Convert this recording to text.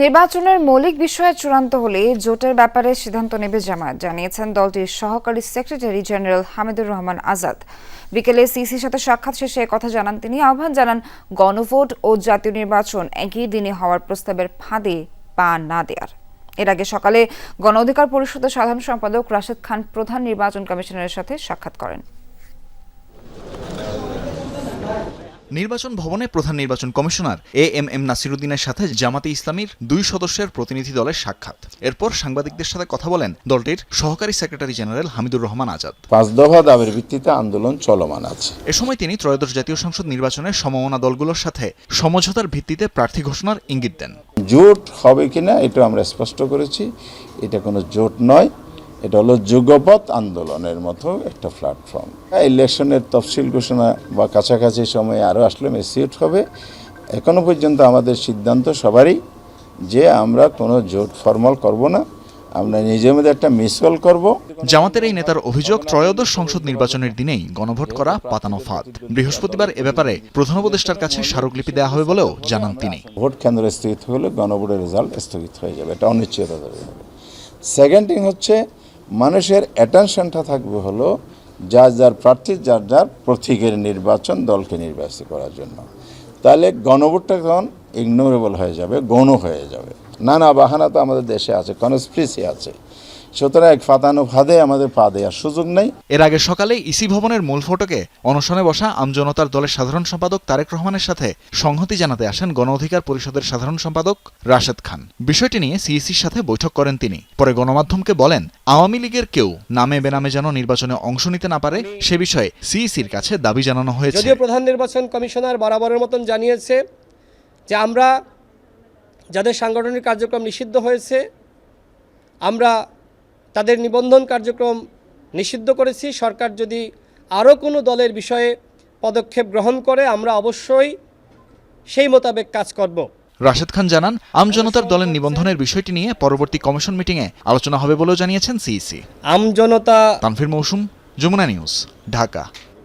নির্বাচনের মৌলিক বিষয়ে চূড়ান্ত হলে জোটের ব্যাপারে সিদ্ধান্ত নেবে জামায়াত, জানিয়েছেন দলটির সহকারী সেক্রেটারি জেনারেল হামিদুর রহমান আজাদ। বিকেলে সিসির সাথে সাক্ষাৎ শেষে কথা জানান তিনি। আহ্বান জানান, গণভোট ও জাতীয় নির্বাচন একই দিনে হওয়ার প্রস্তাবের ফাঁদে পা না দেয়ার এর আগে সকালে গণ অধিকার পরিষদের সাধারণ সম্পাদক রাশেদ খান প্রধান নির্বাচন কমিশনারের সাথে সাক্ষাৎ করেন। নির্বাচন ভবনে প্রধান নির্বাচন কমিশনার এ এম এম নাসিরুদ্দিনের সাথে জামাতে ইসলামীর দুই সদস্যের প্রতিনিধি দলের সাক্ষাৎ। এরপর সাংবাদিকদের সাথে কথা বলেন দলটির সহকারী সেক্রেটারি জেনারেল হামিদুর রহমান আজাদ। পাঁচ দফা দাবির ভিত্তিতে আন্দোলন চলমান আছে। এ সময় তিনি ত্রয়োদশ জাতীয় সংসদ নির্বাচনের সমমনা দলগুলোর সাথে সমঝোতার ভিত্তিতে প্রার্থী ঘোষণার ইঙ্গিত দেন। জোট হবে কিনা এটা আমরা স্পষ্ট করেছি। এটা কোনো জোট নয়। এটা হলো যুগপৎ আন্দোলনের মতো একটা প্ল্যাটফর্ম ইলেকশনের তফসিল ঘোষণা বা কাছাকাছি সময়ে আরও আসলে মেসিউট হবে। এখনও পর্যন্ত আমাদের সিদ্ধান্ত সবারই যে আমরা কোনো জোট ফর্মাল করব না আমরা নিজের মধ্যে একটা মিসকল করব। জামাতের এই নেতার অভিযোগ ত্রয়োদশ সংসদ নির্বাচনের দিনেই গণভোট করা পাতানো ফাঁদ। বৃহস্পতিবার এ ব্যাপারে প্রধান উপদেষ্টার কাছে স্মারকলিপি দেওয়া হবে বলেও জানান তিনি। ভোট কেন্দ্র স্থগিত হলে গণভোটের রেজাল্ট স্থগিত হয়ে যাবে। এটা অনিশ্চয়তা সেকেন্ড থিং হচ্ছে মানুষের অ্যাটেনশনটা থাকবে হলো যার যার প্রার্থী, যার যার প্রতীকের নির্বাচন দলকে নির্বাচিত করার জন্য। তাহলে গণভোটটা তখন ইগনোরেবল হয়ে যাবে, গণ হয়ে যাবে। নানা বাহানা তো আমাদের দেশে আছে কনস্প্রিসি আছে। সুতরাং এক ফাতানো ফাঁদে আমাদের পা দেওয়ার সুযোগ নেই। এর আগে সকালে ইসি ভবনের মূল ফটকে অনশনে বসা আমজনতার দলের সাধারণ সম্পাদক তারেক রহমানের সাথে সংহতি জানাতে আসেন গণ অধিকার পরিষদের সাধারণ সম্পাদক রাশেদ খান। বিষয়টি নিয়ে সিইসির সাথে বৈঠক করেন তিনি। পরে গণমাধ্যমকে বলেন আওয়ামী লীগের কেউ নামে বেনামে যেন নির্বাচনে অংশ নিতে না পারে সে বিষয়ে সিইসির কাছে দাবি জানানো হয়েছে। যদিও প্রধান নির্বাচন কমিশনার বরাবরের মতন জানিয়েছে যে আমরা যাদের সাংগঠনিক কার্যক্রম নিষিদ্ধ হয়েছে আমরা তাদের নিবন্ধন কার্যক্রম নিষিদ্ধ করেছি। সরকার যদি আরও কোনো দলের বিষয়ে পদক্ষেপ গ্রহণ করে আমরা অবশ্যই সেই মোতাবেক কাজ করব। রাশেদ খান জানান আমজনতার দলের নিবন্ধনের বিষয়টি নিয়ে পরবর্তী কমিশন মিটিংয়ে আলোচনা হবে বলেও জানিয়েছেন সিইসি। আমজনতা তানফির মৌসুম যমুনা নিউজ ঢাকা।